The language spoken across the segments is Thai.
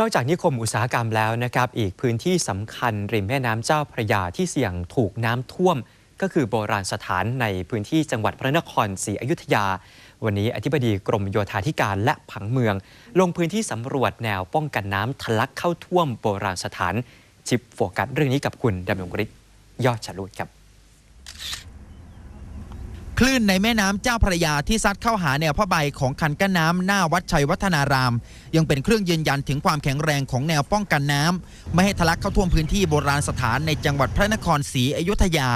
นอกจากนิคมอุตสาหกรรมแล้วนะครับอีกพื้นที่สำคัญริมแม่น้ำเจ้าพระยาที่เสี่ยงถูกน้ำท่วม ก็คือโบราณสถานในพื้นที่จังหวัดพระนครศรีอยุธยา วันนี้อธิบดีกรมโยธาธิการและผังเมือง ลงพื้นที่สำรวจแนวป้องกันน้ำทะลักเข้าท่วมโบราณสถานชิปโฟกัสเรื่องนี้กับคุณดำรงฤทธิ์ยอดฉลุดครับ คลื่นในแม่น้ำเจ้าพระยาที่ซัดเข้าหาแนวผ้าใบของคันกั้นน้ำหน้าวัดชัยวัฒนาราม ยังเป็นเครื่องยืนยันถึงความแข็งแรงของแนวป้องกันน้ำไม่ให้ทะลักเข้าท่วมพื้นที่โบราณสถานในจังหวัดพระนครศรีอยุธยา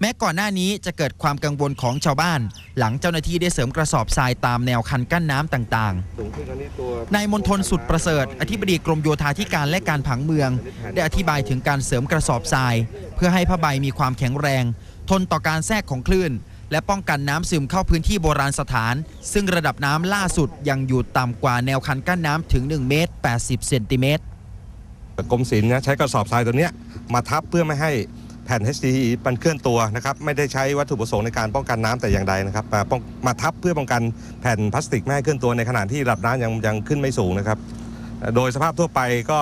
แม้ก่อนหน้านี้จะเกิดความกังวลของชาวบ้าน หลังเจ้าหน้าที่ได้เสริมกระสอบทรายตามแนวคันกั้นน้ำต่างๆนายมนทนสุดประเสริฐ อธิบดีกรมโยธาธิการและการผังเมือง ได้อธิบายถึงการเสริมกระสอบทราย เพื่อให้ผ้าใบมีความแข็งแรง ทนต่อการแทรกของคลื่น และป้องกันน้ำซึมเข้าพื้นที่โบราณสถาน ซึ่งระดับน้ำล่าสุดยังอยู่ต่ำกว่าแนวคันกั้นน้ำถึง 1 เมตร 80 เซนติเมตรกรมศิลป์นะใช้กระสอบทรายตัวนี้มาทับเพื่อไม่ให้แผ่น HDPE มันเคลื่อนตัวนะครับไม่ได้ใช้วัตถุประสงค์ในการป้องกันน้ำแต่อย่างใดนะครับมาป้องมาทับเพื่อป้องกันแผ่นพลาสติกไม่ให้เคลื่อนตัวในขณะที่ระดับน้ำยังยังขึ้นไม่สูงนะครับ โดยสภาพทั่วไปก็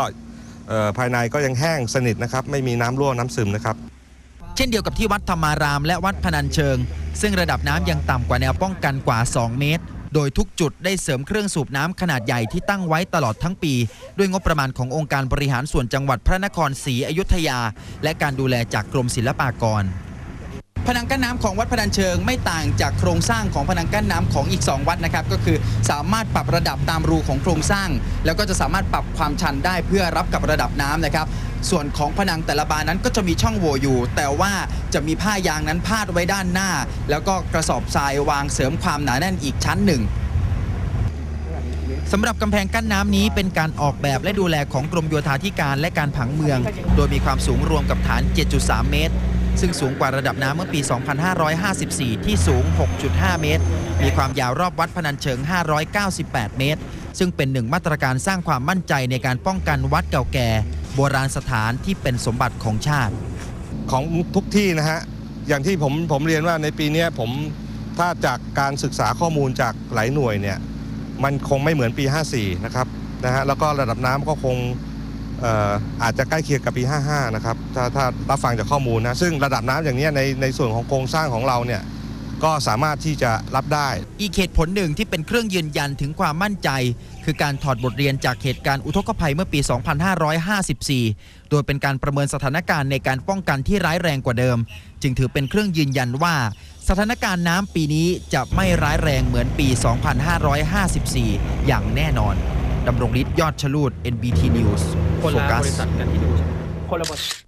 ภายในก็ยังแห้งสนิทนะครับไม่มีน้ำรั่วน้ำซึมนะครับ เช่นเดียวกับที่วัดธรรมารามและวัดพนัญเชิง ซึ่งระดับน้ำยังต่ำกว่าแนวป้องกันกว่า 2 เมตร โดยทุกจุดได้เสริมเครื่องสูบน้ำขนาดใหญ่ที่ตั้งไว้ตลอดทั้งปี ด้วยงบประมาณขององค์การบริหารส่วนจังหวัดพระนครศรีอยุธยา และการดูแลจากกรมศิลปากรพนังกั้นน้ำของวัดพนัญเชิงไม่ต่างจากโครงสร้างของพนังกั้นน้ำของอีก 2 วัดนะครับ ก็คือสามารถปรับระดับตามรูของโครงสร้าง แล้วก็จะสามารถปรับความชันได้เพื่อรับกับระดับน้ำนะครับ ส่วนของผนังแต่ละบานนั้นก็จะมีช่องโหว่อยู่ แต่ว่าจะมีผ้ายางนั้นพาดไว้ด้านหน้า แล้วก็กระสอบทรายวางเสริมความหนาแน่นอีกชั้นหนึ่งสำหรับกำแพงกั้นน้ำนี้เป็นการออกแบบและดูแลของกรมโยธาธิการและการผังเมือง โดยมีความสูงรวมกับฐาน 7.3 เมตร ซึ่งสูงกว่าระดับน้ำเมื่อปี 2554 ที่สูง 6.5 เมตร มีความยาวรอบวัดพนัญเชิง 598 เมตร ซึ่งเป็นหนึ่งมาตรการสร้างความมั่นใจในการป้องกันวัดเก่าแก่ โบราณสถานที่เป็นสมบัติของชาติ ของทุกที่นะฮะ อย่างที่ผมผมเรียนว่าในปีนี้ผมถ้าจากการศึกษาข้อมูลจากหลายหน่วยเนี่ยมันคงไม่เหมือนปี 54 นะครับนะฮะแล้วก็ระดับน้ำก็คงอาจจะใกล้เคียงกับปี 55 นะครับถ้าถ้ารับฟังจากข้อมูลนะซึ่งระดับน้ำอย่างนี้ในในส่วนของโครงสร้างของเราเนี่ย ก็สามารถที่จะรับได้ อีกเหตุผลหนึ่งที่เป็นเครื่องยืนยันถึงความมั่นใจ คือการถอดบทเรียนจากเหตุการณ์อุทกภัยเมื่อปี 2554 โดยเป็นการประเมินสถานการณ์ในการป้องกันที่ร้ายแรงกว่าเดิม จึงถือเป็นเครื่องยืนยันว่า สถานการณ์น้ำปีนี้จะไม่ร้ายแรงเหมือนปี 2554 อย่างแน่นอนดำรงฤทธิ์ยอดชลูด NBT News คนละโฟกัสบริษัทกันที่ดูใช่ไหมคนละบริษัท